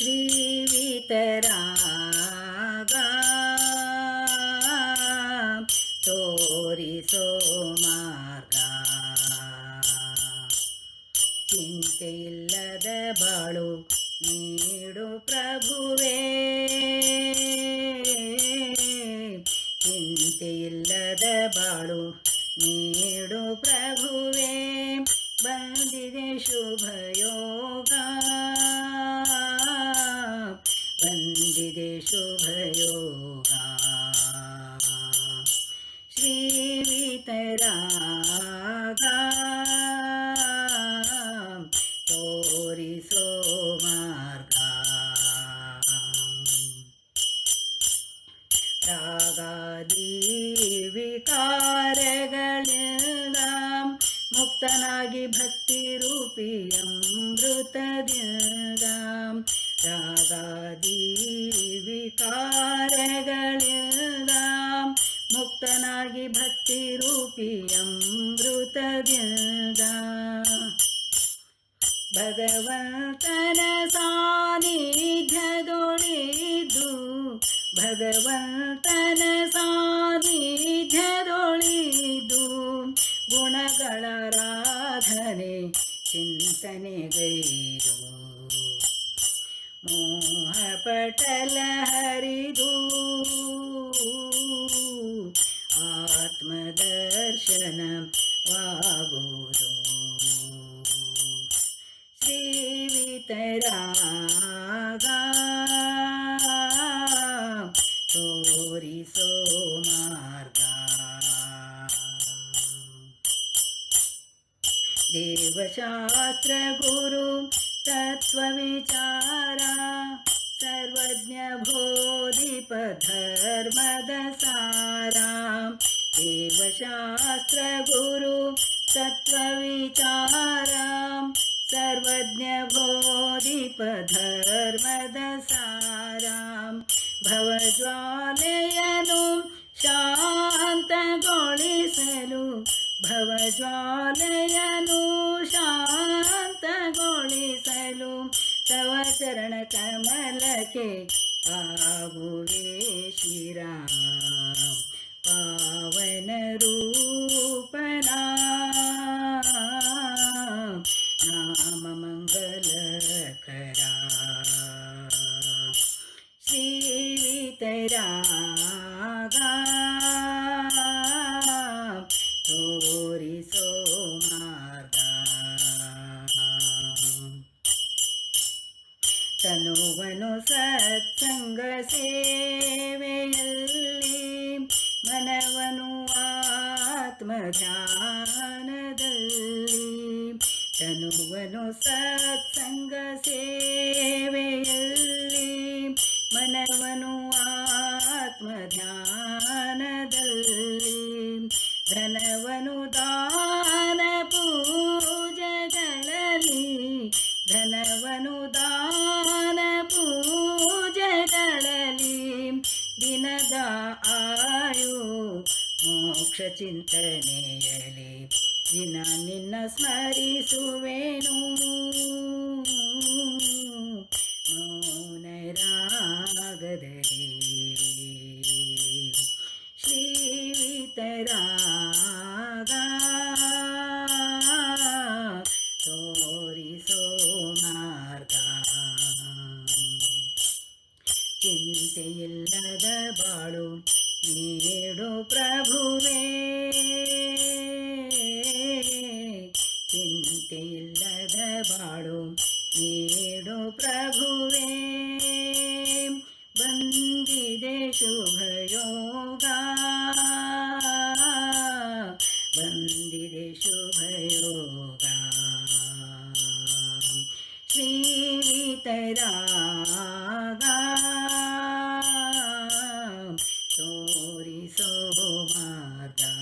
ಶ್ರೀವಿತರಾಗ ತೋರಿಸೋ ಮಾರ್ಗ ಚಿಂತೆಯಿಲ್ಲದ ಬಾಳು ನೀಡು ಪ್ರಭುವೇ. ಚಿಂತೆಯಿಲ್ಲದ ಬಾಳು ನೀಡು ಪ್ರಭುವೇ. ಬಂದಿದೆ ಶುಭ दिशुभयोगा श्रीवितरागा तोरिसो मार्गा രാഗാദിവികാരകളെല്ലാം മുക്തനാകി ഭക്തിരൂപിയം മൃതദിന്ദാം ರಾಗಾದಿ ವಿಕಾರಗಳಿಂದ ಮುಕ್ತನಾಗಿ ಭಕ್ತಿ ರೂಪಿ ಅಮೃತದಿಂದ. ಭಗವಂತನ ಸಾನಿಧ್ಯದೊಳಿದು ಭಗವಂತನ ಸಾನ್ನಿಧ್ಯದೊಳಿದು ಗುಣಗಳ ರಾಧನೆ ಚಿಂತನೆಗೈದು. मोहपटल पटल हरिदु। आत्मदर्शनं वा गुरु देव तरा गा तोरि सोमार्गा। देवशास्त्र गुरु तत्त्वविचारा सर्वज्ञ भो दीपधर्मदसाराम् एव शास्त्रगुरु सत्त्वविचारां सर्वज्ञ भो दीपधर्मदसारां भवज्वानयनु तव चरणकमलके के पा शिरा पावनरूपपराम मङ्गलकरा गा तोरि सो ಸೇವೆಯಲ್ಲಿ ಮನವನು ಆತ್ಮ ತನುವನು ಸತ್ಸಂಗ ಸೇವೆಯಲ್ಲಿ ಮನವನು ಆತ್ಮ ಧನವನು ದಾನ ದಿನದ ಆಯು ಮೋಕ್ಷ ಚಿಂತನೆಯಲಿ ದಿನ ನಿನ್ನ ಸ್ಮರಿಸುವೆನು. ಬಾಳು ನೀಡು ಪ್ರಭುವೇ. ಚಿಂತೆಯಿಲ್ಲದ ಬಾಳು ನೀಡು ಪ್ರಭುವೇ. ಬಂದಿದೆ ಶುಭ ಯೋಗ ಬಂದಿದೆ ಶುಭ ಶ್ರೀ ಶ್ರೀವಿತರಾಗ গৌরী সোমাতা